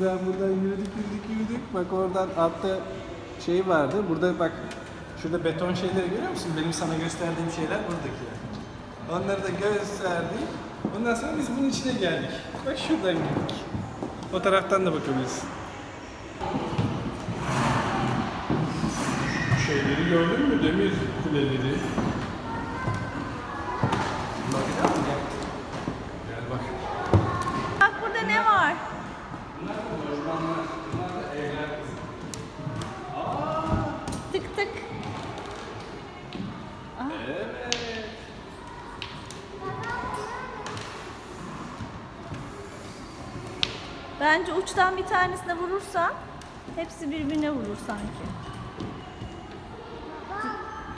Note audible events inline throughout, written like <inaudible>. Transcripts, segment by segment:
buradan buradan yürüdük yürüdük yürüdük. Bak oradan altta şey vardı. Burada bak şurada beton şeyleri görüyor musun? Benim sana gösterdiğim şeyler buradakiler. Onları da gösterdik. Ondan sonra biz bunun içine geldik. Bak şuradan girdik. O taraftan da bakabilirsin. Şeyleri gördün mü? Demir kuleleri. Bence uçtan bir tanesine vurursan hepsi birbirine vurur sanki.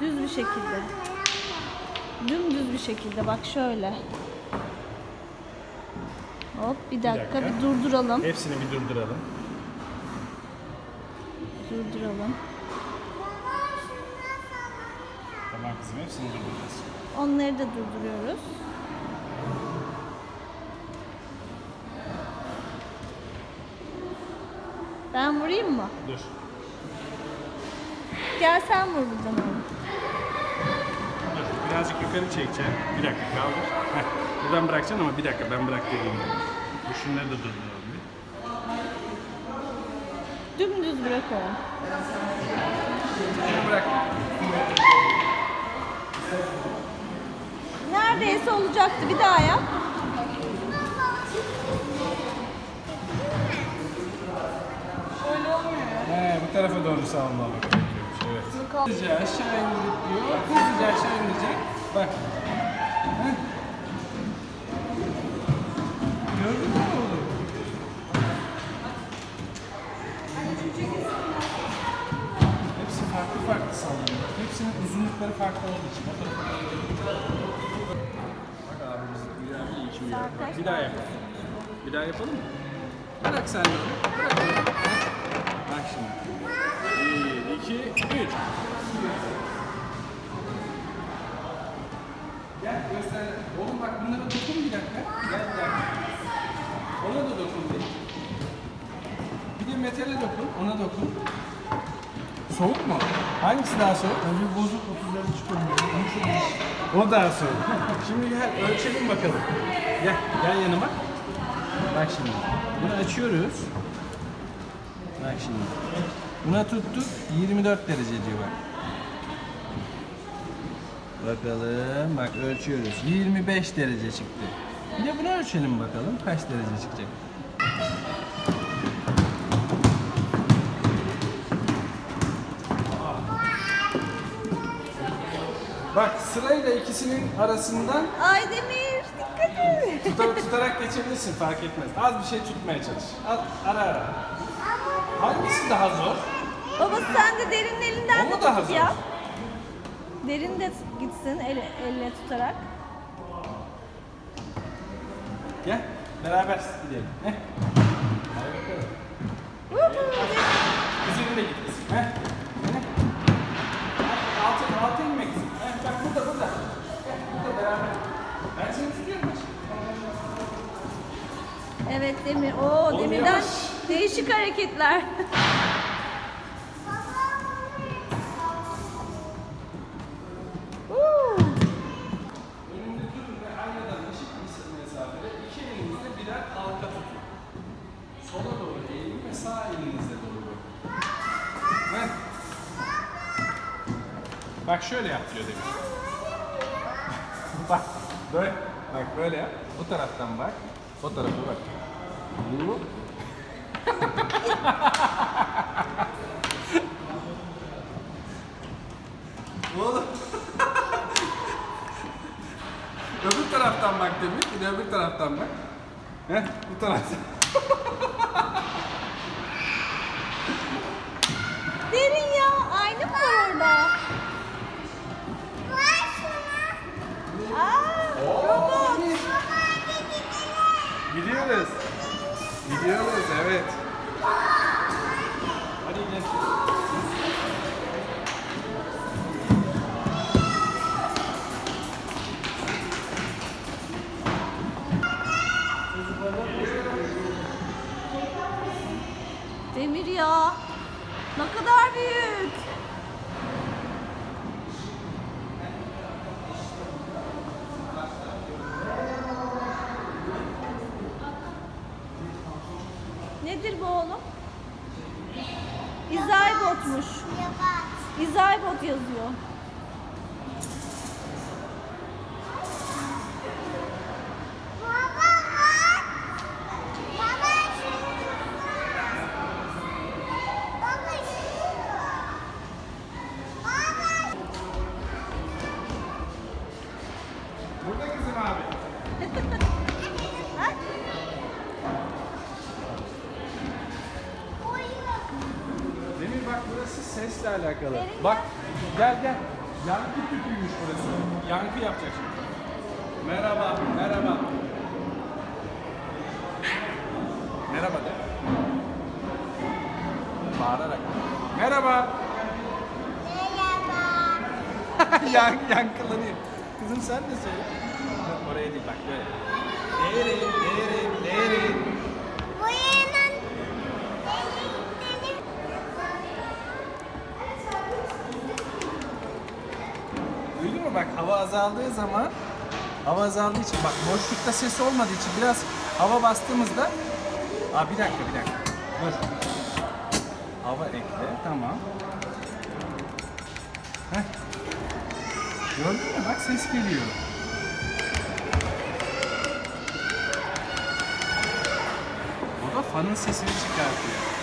Düz bir şekilde. Dümdüz bir şekilde bak şöyle. Hop bir dakika bir, dakika. durduralım. Hepsini bir durduralım. Durduralım. Tamam kızım hepsini durduracağız. Onları da durduruyoruz. Ben vurayım mı? Dur. Gel sen vur buradan oğlum. Dur. Birazcık yukarı çekeceğim. Bir dakika kaldır. Heh. Buradan bırakacaksın ama bir dakika ben bırak dediğimde. Bu şunları da durduralım bir. Dümdüz bırak oğlum. Şunu bırak. Neredeyse olacaktı. Bir daha yap. Tarafa doğru salmalı. Evet. Hızlıca aşağı indirip diyor. Hızlıca aşağı indirecek. Bak. Heh. Gördün mü oğlum? Hepsi farklı farklı sallanıyor. Hepsinin uzunlukları farklı olduğu için. O tarafa Bak abimiz bir iyi şimdi. Saat Bir daha yapalım. Bir daha yapalım mı? Bırak sen de. Bırak. Bak şimdi. Bir, iki, üç. Gel göster. Oğlum bak bunlara dokun bir dakika. Gel gel. Ona da dokun bir. Bir de metale dokun. Ona dokun. Soğuk mu? Hangisi daha soğuk? Önce bozuk 30'ları çıkıyor. O daha soğuk. Şimdi gel ölçelim bakalım. Gel, gel yanıma. Bak şimdi. Bunu açıyoruz. Bak şimdi. Buna tuttuk 24 derece diyor bak. Bakalım bak ölçüyoruz. 25 derece çıktı. Bir de bunu ölçelim bakalım kaç derece çıkacak. Bak sırayla ikisinin arasından Ay Demir dikkat et. tutar, tutarak geçebilirsin fark etmez. Az bir şey tutmaya çalış. Az, ara ara. Hangisi daha zor? Baba sen de derinin elinden O de mu daha tut zor? ya. Derin de gitsin el, elle tutarak. Gel beraber gidelim. Heh. Hadi bakalım. Vuhu, Üzerine git kızım. Heh. Heh. Altın, altın inmek kızım. Heh, bak burada, burada. Heh, burada beraber. Ben seni tutuyorum. bak. Evet Demir. Oo Oğlum Demir'den yavaş. değişik hareketler. <laughs> birer halka tutun. Sola doğru eğilin ve sağ elinizle doğru. Heh. Bak şöyle yap diyor demiş. <laughs> bak böyle. Bak böyle yap. Bu taraftan bak. O tarafa bak. Bu. <laughs> Oğlum. <laughs> öbür taraftan bak demiş. Bir de öbür taraftan bak. Heh, bu taraftan. Derin Nedir bu oğlum? İzaybotmuş. İzaybot yazıyor. Burada kızım abi. <laughs> Demir bak burası sesle alakalı. Bak gel gel. Yankı tüpüymüş burası. Yankı yapacak şimdi. Merhaba, merhaba. Merhaba de. Bağırarak. Merhaba. <laughs> Yan, yankılanıyor. Kızım sen de söyle. Oraya değil bak böyle. Değerin, değerin, değerin. Duydun mu bak hava azaldığı zaman hava azaldığı için bak boşlukta ses olmadığı için biraz hava bastığımızda Aa bir dakika bir dakika. Dur. Hava ekle tamam. Heh. Gördün mü bak ses geliyor. O da fanın sesini çıkartıyor.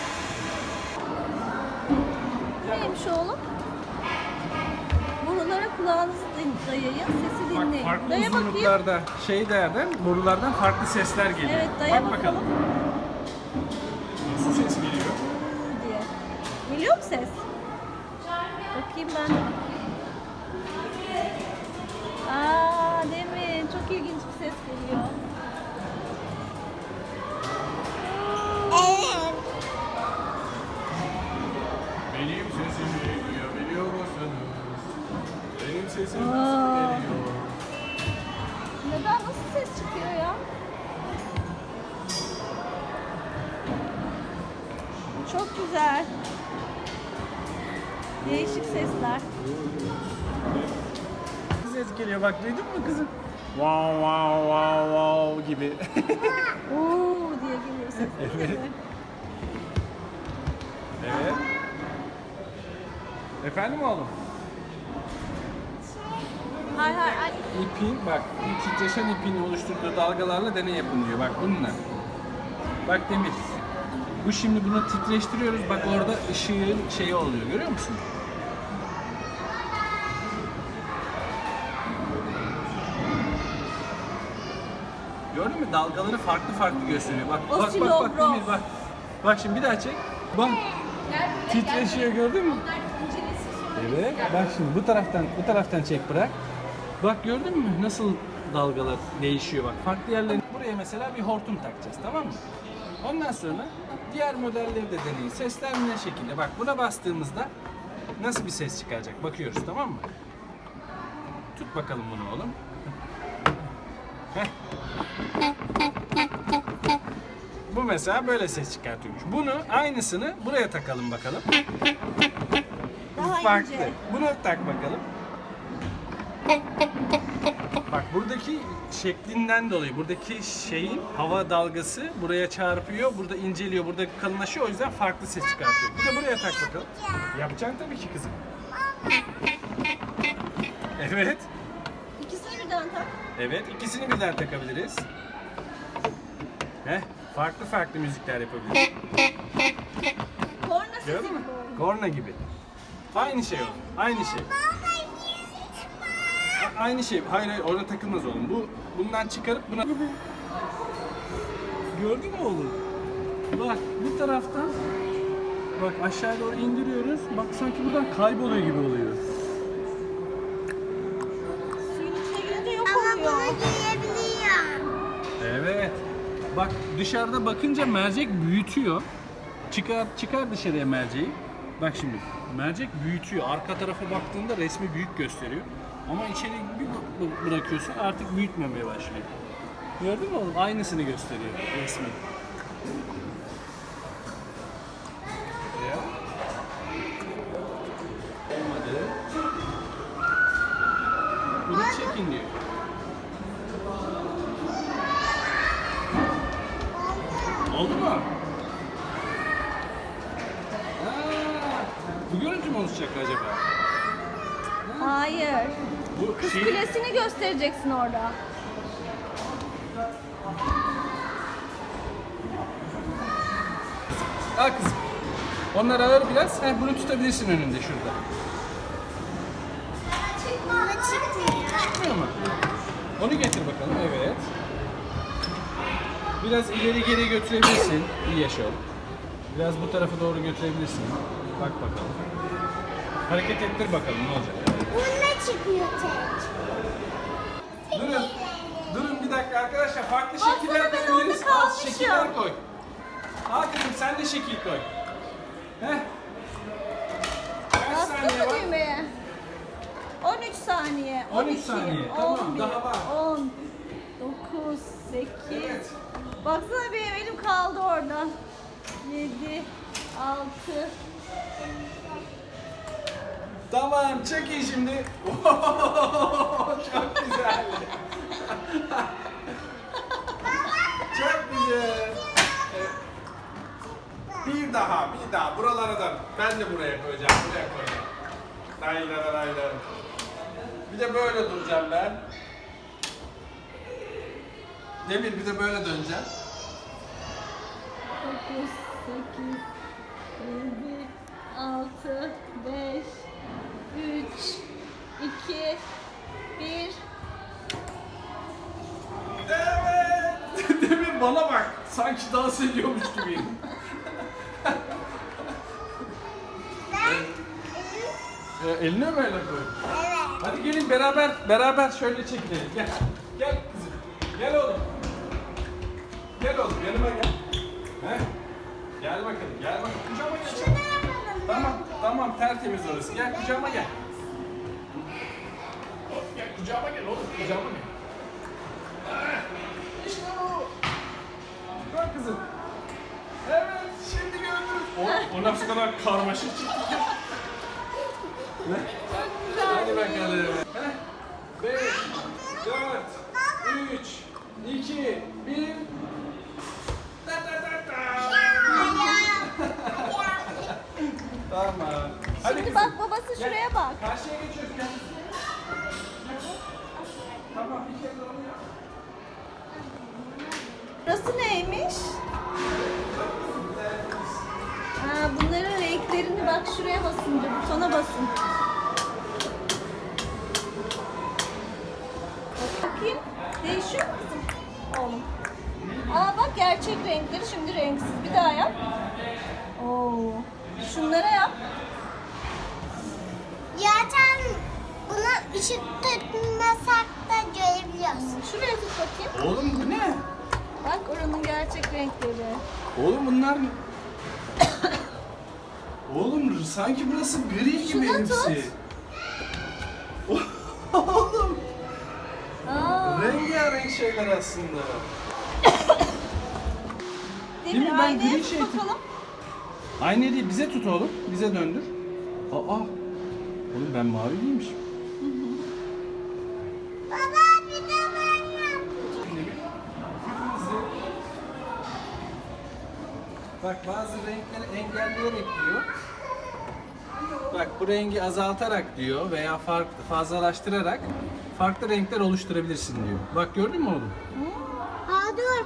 Kulağınızı din- dayayın, sesi Bak dinleyin. farklı Daya bakayım. uzunluklarda şeylerden, borulardan farklı sesler geliyor. Evet, daya Bak bakalım. Nasıl ses geliyor? diye. Geliyor mu ses? Bakayım ben de. Aa Demir çok ilginç bir ses geliyor. Aa. nasıl geliyor? Neden nasıl ses çıkıyor ya? Çok güzel. Değişik sesler. Ses geliyor bak duydun mu kızım? Wow wow wow wow gibi. <laughs> Oo diye geliyor ses. <laughs> Evet. evet. Efendim oğlum? Hay hay ay. İpin bak titreşen ipin oluşturduğu dalgalarla deney yapın diyor. Bak bununla. Bak Demir. Bu şimdi bunu titreştiriyoruz. Bak orada ışığın şeyi oluyor. Görüyor musun? Gördün mü? Dalgaları farklı farklı gösteriyor. Bak bak bak bak Osilograf. Demir bak. Bak şimdi bir daha çek. Bak. Titreşiyor gördün mü? Evet. Bak şimdi bu taraftan bu taraftan çek bırak. Bak gördün mü nasıl dalgalar değişiyor bak. Farklı yerlerine buraya mesela bir hortum takacağız tamam mı? Ondan sonra diğer modelleri de deneyin. Sesler ne şekilde? Bak buna bastığımızda nasıl bir ses çıkaracak? Bakıyoruz tamam mı? Tut bakalım bunu oğlum. Heh. Bu mesela böyle ses çıkartıyormuş. Bunu aynısını buraya takalım bakalım. Daha Farklı. ince. Bunu tak bakalım. Bak buradaki şeklinden dolayı buradaki şeyin hava dalgası buraya çarpıyor, burada inceliyor, burada kalınlaşıyor o yüzden farklı ses çıkartıyor. Bir de buraya tak bakalım. Yapacaksın tabii ki kızım. Evet. İkisini birden tak. Evet, ikisini birden takabiliriz. Heh, farklı farklı müzikler yapabiliriz. Korna sesi Gördün mü? Korna gibi. Aynı şey o. Aynı şey. Aynı şey. Hayır hayır ona takılmaz oğlum. Bu bundan çıkarıp buna Gördün mü oğlum? Bak bu taraftan bak aşağı doğru indiriyoruz. Bak sanki buradan kayboluyor gibi oluyor. Suyun içine girince yok Ama oluyor. bunu giyebiliyorum. Evet. Bak dışarıda bakınca mercek büyütüyor. Çıkar çıkar dışarıya merceği. Bak şimdi mercek büyütüyor. Arka tarafa baktığında resmi büyük gösteriyor. Ama içeri bir bı- bı- bırakıyorsun artık büyütmemeye başlıyor. Gördün mü oğlum? Aynısını gösteriyor resmi. Ya. Olmadı. Bunu çekin diyor. Oldu mu? Bu görüntü mü oluşacak acaba? Hayır. Bu Kız şey... kulesini göstereceksin orada. Al kızım. Onlar ağır biraz. Heh, bunu tutabilirsin önünde şurada. Baba çıkmıyor. Çıkmıyor mu? Onu getir bakalım. Evet. Biraz ileri geri götürebilirsin. İyi yaşa oğlum. Biraz bu tarafa doğru götürebilirsin. Bak bakalım. Hareket ettir bakalım ne olacak. Çıkmıyor tek. Durun. Durun bir dakika arkadaşlar. Farklı şekiller koyabiliriz. kalmışım. şekiller koy. Kızım sen de şekil koy. Heh. Kaç saniye Bastın mı var? düğmeye? 13 saniye. 13 12, saniye. Tamam, 11, daha var. 10, 9, 8. Evet. Baksana benim elim kaldı orada. 7, 6. Tamam çekin şimdi. <laughs> Çok güzel. <laughs> Çok güzel. Bir daha, bir daha. Buralara da. Ben de buraya koyacağım. Buraya koyacağım. Dayılara dayılara. Bir de böyle duracağım ben. Demir bir de böyle döneceğim. 9, 8, 7, 6, 5, 3, 2, 1. Evet. <laughs> Demir bana bak. Sanki dans ediyormuş gibiyim. Ee, eline mi öyle koy? Evet. Hadi gelin beraber beraber şöyle çekilelim. Gel. Gel kızım. Gel oğlum. Gel oğlum yanıma gel. Heh. Gel bakalım. Gel bakalım. Kucağıma gel. Şunu yapalım. Tamam. Tamam tertemiz orası. Gel kucağıma gel. Kucağıma gel oğlum. Kucağıma gel. Ah, İşte bu. Bak kızım. Evet şimdi gördünüz. O, o nasıl kadar karmaşık çıktı. Ne? Hadi bakalım. Heh. 5, 4, 3, 2, 1. Ta ta ta ta. <laughs> Tamam. Hadi Şimdi kızım. bak babası Gel. şuraya bak. Karşıya geçiyoruz gel. Burası neymiş? Ha, bunların renklerini bak şuraya basınca, butona basın. Bak bakayım. Değişiyor mu kızım? Oğlum. Aa bak gerçek renkleri şimdi renksiz. Bir daha yap. Oo. Şunlara yap. Zaten buna ışık tutmasak görebiliyorsun. Şuraya tut bakayım. Oğlum bu ne? Bak oranın gerçek renkleri. Oğlum bunlar... <coughs> Oğlum sanki burası gri gibi Şuna hepsi. tut. <laughs> Oğlum Aa. rengarenk şeyler aslında. <coughs> Değil mi? Ben aynaya gri tut şey- bakalım. Aynı değil bize tut oğlum. Bize döndür. Aa. Oğlum ben mavi giymişim. Bak bazı renkleri engelleyerek diyor. Bak bu rengi azaltarak diyor veya farklı fazlalaştırarak farklı renkler oluşturabilirsin diyor. Bak gördün mü oğlum? Ha dur.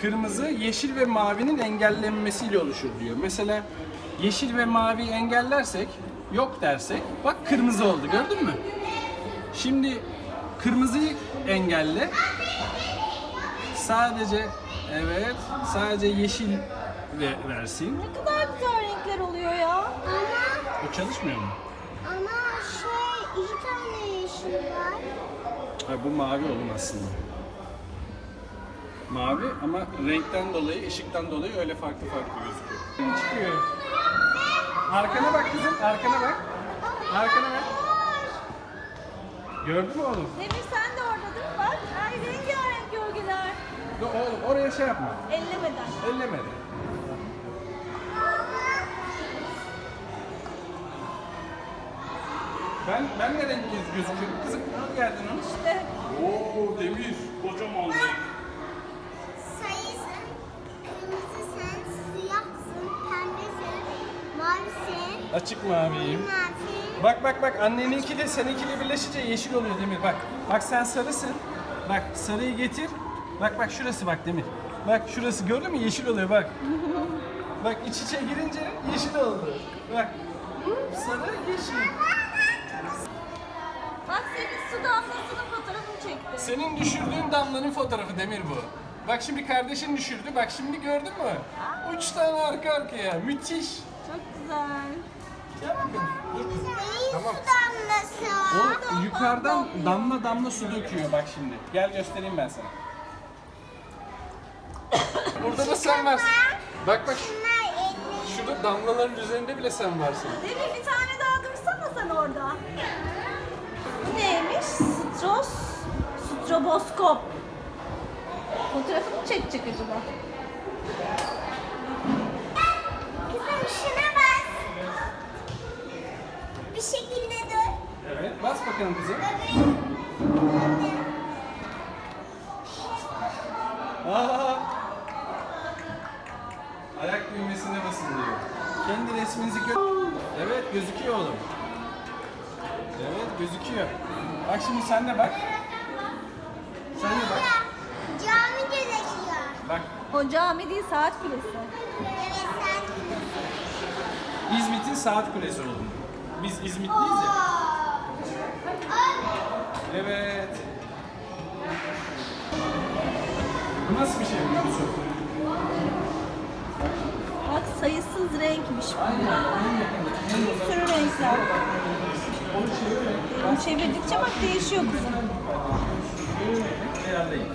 Kırmızı, yeşil ve mavinin engellenmesiyle oluşur diyor. Mesela yeşil ve mavi engellersek, yok dersek, bak kırmızı oldu gördün mü? Şimdi kırmızıyı engelle. Sadece, evet, sadece yeşil ve versin. Ne kadar güzel renkler oluyor ya. Ama O çalışmıyor mu? ama şey iki tane yeşil var. Ha, bu mavi oğlum aslında. Mavi ama renkten dolayı, ışıktan dolayı öyle farklı farklı gözüküyor. Çıkıyor. Arkana bak kızım, arkana bak. Arkana bak. Gördün mü oğlum? Demir sen de orada değil mi? Bak. Ay rengarenk gölgeler. Dur oğlum oraya şey yapma. Ellemeden. Ellemedi. Ben ben ne renk göz- gözüküyorum? Kızım al geldin onu. İşte Oo demir, kocaman. Sayısın. Kırmızı sen, siyahsın, pembesin, mavisin, Açık maviyim. mavi. Bak bak bak anneninkiyle seninkiyle birleşince yeşil oluyor Demir bak. Bak sen sarısın. Bak sarıyı getir. Bak bak şurası bak Demir. Bak şurası gördün mü yeşil oluyor bak. Bak iç içe girince yeşil oldu. Bak. Sarı yeşil. bak senin su damlasının fotoğrafını çekti. Senin düşürdüğün damlanın fotoğrafı Demir bu. Bak şimdi kardeşin düşürdü. Bak şimdi gördün mü? Üç tane arka arkaya. Müthiş. Çok güzel. Gel bakın. Dur Tamam. su damlası? O yukarıdan damla damla su döküyor bak şimdi. Gel göstereyim ben sana. Burada da sen varsın. Bak bak şurada damlaların üzerinde bile sen varsın. Demir bir tane daha dursana sen orada. Bu neymiş? Stros, stroboskop. Fotoğrafını mı çekecek acaba? Kızım şuna bas. Bir şekilde dur. Evet. Bas bakalım kızım. Aa! Kendi resminizi gö... Evet gözüküyor oğlum. Evet gözüküyor. Bak şimdi sen de bak. Sen de bak. Cami gözüküyor. Bak O cami değil saat kulesi. Evet sen. İzmit'in saat kulesi oğlum. Biz İzmitliyiz ya. Evet. Nasıl bir şey biliyor musun? Sayısız renkmiş bunlar. Bir sürü renkler. Onu çevirdikçe bak değişiyor kızım. Ayarlayın.